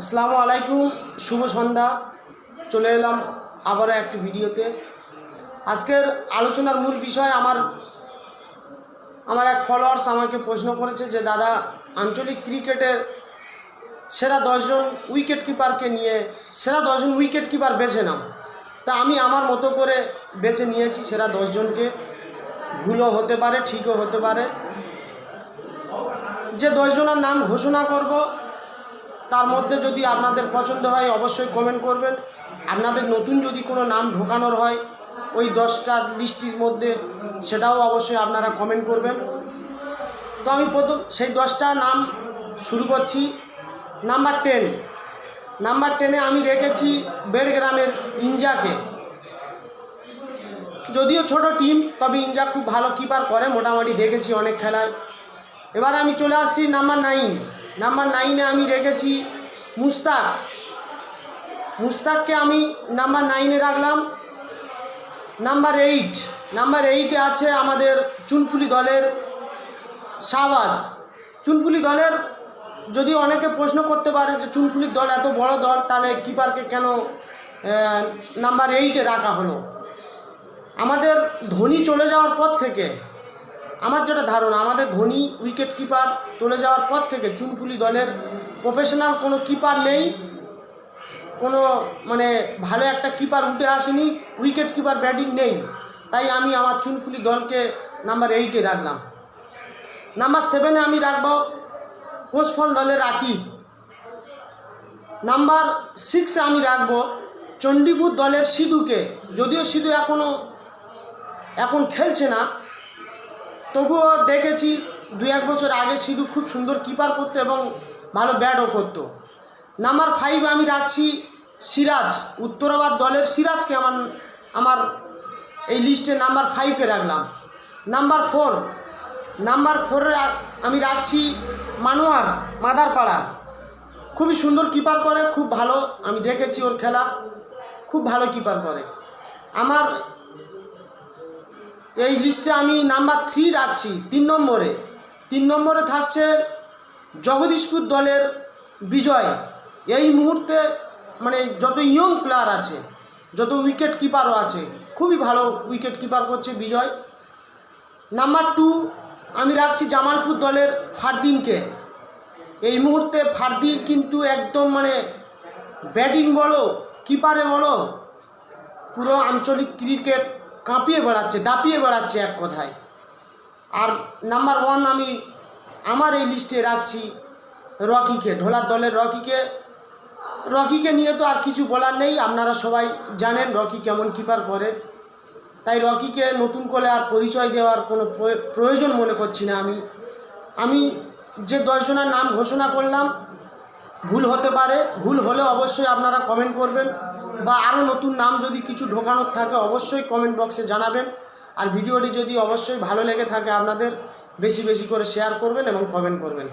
আসসালামু আলাইকুম, শুভ সন্ধ্যা। চলে এলাম আবারও একটি ভিডিওতে। আজকের আলোচনার মূল বিষয় আমার আমার এক ফলোয়ার্স আমাকে প্রশ্ন করেছে যে, দাদা, আঞ্চলিক ক্রিকেটের সেরা দশজন উইকেট কিপারকে নিয়ে, সেরা দশজন উইকেট কিপার বেছে নাও। তা আমি আমার মতো করে বেছে নিয়েছি সেরা দশজনকে। ভুলও হতে পারে, ঠিকও হতে পারে। যে দশজনের নাম ঘোষণা করব তার মধ্যে যদি আপনাদের পছন্দ হয়, অবশ্যই কমেন্ট করবেন। আপনাদের নতুন যদি কোনো নাম ঢোকানোর হয়, ওই দশটার লিস্টির মধ্যে সেটাও অবশ্যই আপনারা কমেন্ট করবেন। তো আমি প্রথম, সেই দশটা নাম শুরু করছি। নাম্বার টেন নাম্বার টেনে আমি রেখেছি বেড়গ্রামের ইঞ্জাকে যদিও ছোট টিম তবে ইঞ্জা খুব ভালো কিপার করে, মোটামুটি দেখেছি অনেক খেলায়। এবার আমি চলে আসছি নাম্বার নাইন নাম্বার নাইনে আমি রেখেছি মুস্তাক। মুস্তাককে আমি নাম্বার নাইনে রাখলাম। নাম্বার এইট নাম্বার এইটে আছে আমাদের চুনপুলি দলের শাহবাজ। চুনপুলি দলের যদি অনেকে প্রশ্ন করতে পারে যে চুনপুলির দল এত বড় দল, তাহলে কিপারকে কেন নাম্বার এইটে রাখা হলো? আমাদের ধোনি চলে যাওয়ার পর থেকে আমার যেটা ধারণা, আমাদের ধোনি উইকেট কিপার চলে যাওয়ার পর থেকে চুনপুলি দলের প্রফেশনাল কোনো কিপার নেই। কোনো মানে ভালো একটা কিপার উঠে আসেনি উইকেট কিপার ব্যাটিং নেই। তাই আমি আমার চুনপুলি দলকে নাম্বার এইটে রাখলাম। নাম্বার সেভেনে আমি রাখব কোষফল দলের রাকিব নাম্বার সিক্সে আমি রাখব চণ্ডীপুর দলের সিধুকে। যদিও সিধু এখনও এখন খেলছে না তবুও দেখেছি দু এক বছর আগে সিধু খুব সুন্দর কিপার করতো এবং ভালো ব্যাটও করতো। নাম্বার ফাইভ আমি রাখছি সিরাজ, উত্তরাবাদ দলের সিরাজকে আমার আমার এই লিস্টে নাম্বার ফাইভে রাখলাম। নাম্বার ফোর নাম্বার ফোরে আমি রাখছি মানোয়ার মাদারপাড়া। খুবই সুন্দর কিপার করে, খুব ভালো, আমি দেখেছি ওর খেলা, খুব ভালো কিপার করে। আমার এই লিস্টে আমি নাম্বার থ্রি রাখছি, তিন নম্বরে। তিন নম্বরে থাকছে জগদীশপুর দলের বিজয়। এই মুহূর্তে মানে যত ইয়ং প্লেয়ার আছে, যত উইকেট কিপারও আছে, খুবই ভালো উইকেট কিপার করছে বিজয়। নাম্বার টু আমি রাখছি জামালপুর দলের ফারদিনকে। এই মুহূর্তে ফারদিন কিন্তু একদম মানে ব্যাটিং বলো কিপারে বলো, পুরো আঞ্চলিক ক্রিকেট কাঁপিয়ে বেড়াচ্ছে, দাপিয়ে বেড়াচ্ছে এক কথায়। আর নাম্বার ওয়ান আমি আমার এই লিস্টে রাখছি রকিকে, ঢোলার দলের রকিকে। রকিকে নিয়ে তো আর কিছু বলার নেই, আপনারা সবাই জানেন রকি কেমন কিপার করে। তাই রকিকে নতুন করে আর পরিচয় দেওয়ার কোনো প্রয়- প্রয়োজন মনে করছি না আমি। আমি যে দশজনের নাম ঘোষণা করলাম ভুল হতে পারে। ভুল হলে অবশ্যই আপনারা কমেন্ট করবেন বা আরও নতুন নাম যদি কিছু ঢোকানোর থাকে অবশ্যই কমেন্ট বক্সে জানাবেন। আর ভিডিওটি যদি অবশ্যই ভালো লেগে থাকে আপনাদের, বেশি বেশি করে শেয়ার করবেন এবং কমেন্ট করবেন।